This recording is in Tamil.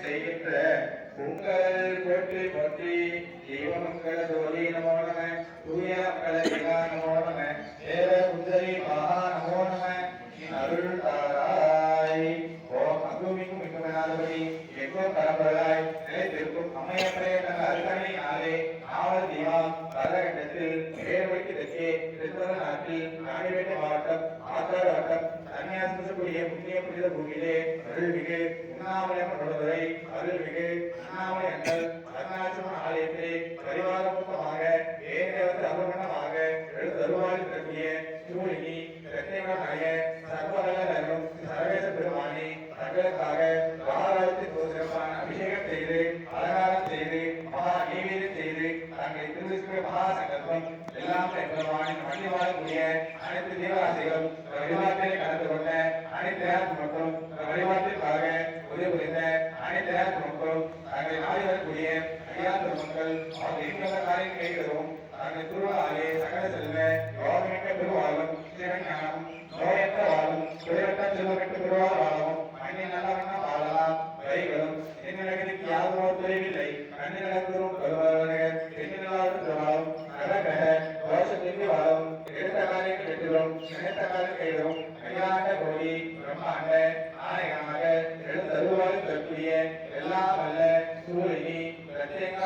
செய்கின்ற உங்களை போற்றி பற்றி தெய்வ மங்கள ஜோதி நமோ நம தூய மங்கள விழா நமோ நம தேவ சுந்தரி மகா நமோ நம அருள் தாராய் ஓம் அங்குமிங்கும் மிகுமனாதபடி எங்கும் பரம்பராய் நிலைத்திருக்கும் அம்மையப்பரே தீபம் காலகட்டத்தில் வேறு வைத்து நாட்டில் நாடிவிட்டு சன்னியாசிக்கூடிய புண்ணிய புனித பூமியிலே அருள்மிகு உண்ணாமலையம்மன் உடனுரை அருள்மிகு உண்ணாமலை அண்ணல் அருணாச்சலமன் ஆலயத்திலே பரிவாரமூர்த்தமாக ஏகதேவத்தை அபகரணமாக எழுத்து அருவாளி தரக்கூடிய சூழினி ரத்னநாய சர்வகலரும் சர்வேச பெருமானி தங்களுக்காக மகாராஜத்தின் ஒரு சிறப்பான அபிஷேகம் செய்து அலங்காரம் செய்து மகா நெய்வேதியம் செய்து தங்களை திருவிஷ்ணு மகா சங்கல்பம் எல்லாம் பெருமானின் அனைத்து ஜீவராசிகளும் அனைத்து நேரத்து மக்களும் தங்களை நாடி வரக்கூடிய அடியார் மக்கள் அவங்க எங்கெந்த காரியம் கேட்கிறதும் தங்கள் திருவிழாவிலே சகல செல்வ யோகமிக்க பெருவாழும் சிவஞானம் நோயற்ற வாழும் குறைவற்ற செல்வமிக்க பெருவாழ் வாழவும் மண்ணின் நல்லவண்ணம் வாழலாம் வைகளும் என்னிடத்திற்கு யாரும் ஒரு குறைவில்லை கண்ணினரும் கருவாளர்கள் எண்ணினாலும் திருவாழும் நரகர தோஷத்திற்கு வாழும் எடுத்த காரியங்கள் வெற்றிடும் நினைத்த காரியம் கைவிடும் கையாண்ட கோடி பிரம்மாண்ட நாயகமாக ಪ್ರತ್ಯೇಕ